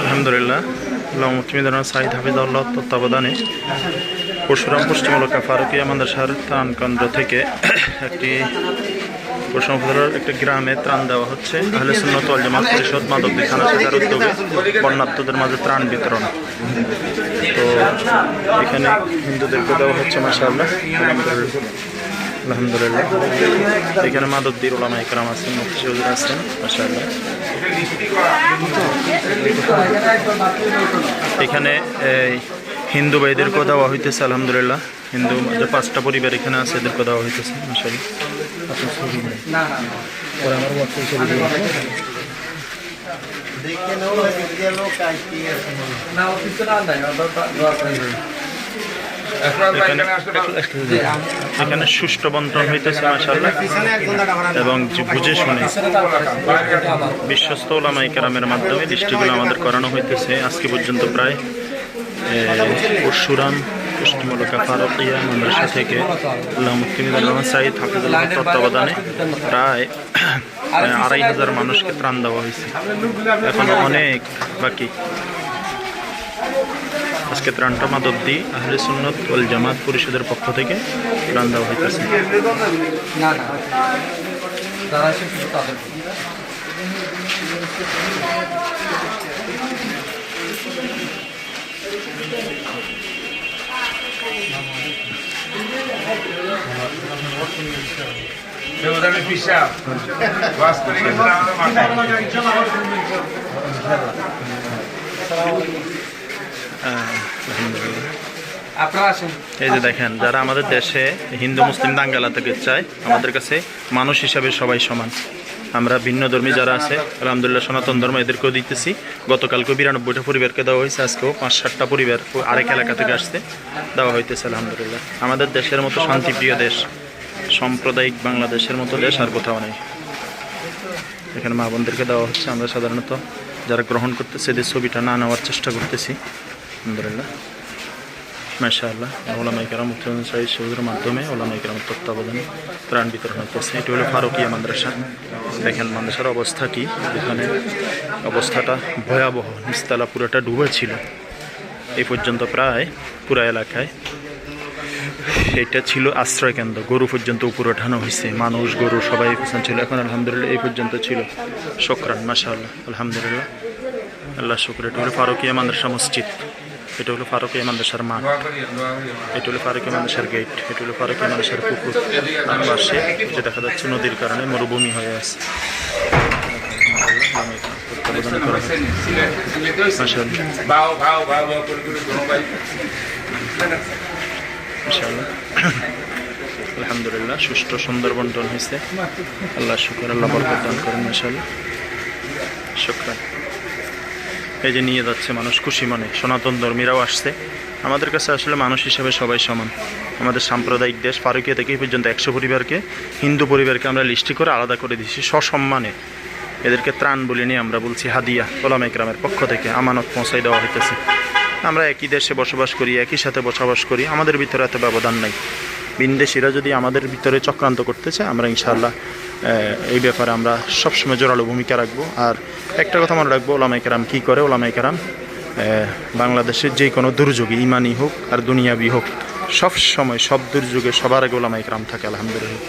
আলহামদুলিল্লাহ মুক্তিমিদান সাইদ তত্ত্বাবধানে পরশুরাম পশ্চিম এলাকা ফারুকিয়া মাদ্রাসার ত্রাণ কেন্দ্র থেকে একটি উপজেলার একটি গ্রামে ত্রাণ দেওয়া হচ্ছে। আহলে সুন্নত ওয়াল জামাত পরিষদ মাদকদি থানা শাখার উদ্যোগে বন্যার্থদের মাঝে ত্রাণ বিতরণ। তো এখানে হিন্দুদেরকে দেওয়া হচ্ছে মাসা আল্লাহ আলহামদুলিল্লাহ। এখানে মাদকদির ওলামা একরাম আছেন, মুফতি চৌধুরী আছেন মাসা আল্লাহ এখানে হিন্দু হিন্দু ভাইদেরকেও দেওয়া হইতেছে আলহামদুলিল্লাহ। হিন্দু যে পাঁচটা পরিবার এখানে আছে এদেরকে দেওয়া হইতেছে মাসাল এখানে এখানে সুষ্ঠু বন্টন হইতেছে মাসাল্লাহ এবং বুঝে শুনে বিশ্বস্ত ওলামাই কেরামের মাধ্যমে দৃষ্টিগুলো আমাদের করানো হইতেছে। আজকে পর্যন্ত প্রায় পরশুরাম পশ্চিমলকা ফারকিয়া মাদ্রাসা থেকে আল্লাহ সাইদ হাফিজুল্লাহ তত্ত্বাবধানে প্রায় আড়াই হাজার মানুষকে ত্রাণ দেওয়া হয়েছে এখনও অনেক বাকি। আজকে ত্রাণটা মাদব্দি আহলে সুন্নত ওয়াল জামাত পরিষদের পক্ষ থেকে ত্রাণ দেওয়া হইতেছে এই যে দেখেন, যারা আমাদের দেশে হিন্দু, মুসলিম দাঙ্গালা থেকে চায়, আমাদের কাছে মানুষ হিসাবে সবাই সমান। আমরা ভিন্ন ধর্মী যারা আছে, আলহামদুলিল্লাহ সনাতন ধর্ম এদেরকেও দিতেছি। গতকালকে বিরানব্বইটা পরিবারকে দেওয়া হয়েছে, আজকেও পাঁচ সাতটা পরিবার আরেক এলাকা থেকে আসতে দেওয়া হইতেছে, আলহামদুলিল্লাহ। আমাদের দেশের মতো শান্তিপ্রিয় দেশ, সাম্প্রদায়িক বাংলাদেশের মতো দেশ আর কোথাও নেই। এখানে মা বোনদেরকে দেওয়া হচ্ছে। আমরা সাধারণত যারা গ্রহণ করতেছে, এদের ছবিটা না নেওয়ার চেষ্টা করতেছি। আলহামদুলিল্লাহ মাশা আল্লাহ ওলামাই কেরাম মুক্তিমন্ত্রী সাহিদ সৌদের মাধ্যমে ওলামাই কেরাম তত্ত্বাবধানে ত্রাণ বিতরণ হতেছে এটি হলো ফারুকিয়া মাদ্রাসা দেখেন মাদ্রাসার অবস্থা কি? এখানে অবস্থাটা ভয়াবহ। নিস্তালা পুরোটা ডুবে ছিল। এই পর্যন্ত প্রায় পুরা এলাকায় এটা ছিল আশ্রয় কেন্দ্র। গরু পর্যন্ত উপরে ওঠানো হয়েছে। মানুষ, গরু সবাই পেছনে ছিল। এখন আলহামদুলিল্লাহ এই পর্যন্ত ছিল। শোকরান মাশা আল্লাহ আলহামদুলিল্লাহ। আল্লাহ শুক্র, এটা হলো ফারুকিয়া মাদ্রাসা মসজিদ। এটা হলো ফারুকিয়া মাদ্রাসার মাঠ এটা হলো ফারুকিয়া মাদ্রাসার গেট এটা হলো ফারুকিয়া মাদ্রাসার পুকুর। আর পাশে যে দেখা যাচ্ছে নদীর কারণে মরুভূমি হয়ে আছে। আলহামদুলিল্লাহ, সুষ্ঠু সুন্দর বন্টন হয়েছে। আল্লাহ শুকর, আল্লাহ বরকত দান করেন, মাশাআল্লাহ। শুক্রান। এই যে নিয়ে যাচ্ছে মানুষ খুশি মনে। সনাতন ধর্মীরাও আসছে। আমাদের কাছে আসলে মানুষ হিসাবে সবাই সমান। আমাদের সাম্প্রদায়িক দেশ ফারুকিয়া থেকে পর্যন্ত একশো পরিবারকে, হিন্দু পরিবারকে আমরা লিস্টি করে আলাদা করে দিয়েছি সসম্মানে। এদেরকে ত্রাণ বলে নিয়ে আমরা বলছি হাদিয়া, ওলামা ইকরামের পক্ষ থেকে আমানত পৌঁছাই দেওয়া হইতেছে। আমরা একই দেশে বসবাস করি, একই সাথে বসবাস করি, আমাদের ভিতরে এত ব্যবধান নাই। বিন্দেশিরা যদি আমাদের ভিতরে চক্রান্ত করতেছে আমরা ইনশাআল্লাহ এই ব্যাপারে আমরা সবসময় জোরালো ভূমিকা রাখব। আর একটা কথা মনে রাখব ওলামাই কেরাম কী করে? ওলামাই কেরাম বাংলাদেশের যে কোনো দুর্যোগে, ইমানই হোক আর দুনিয়াবি হোক সব সময় সব দুর্যোগে সবার আগে ওলামাই কেরাম থাকে, আলহামদুলিল্লাহ।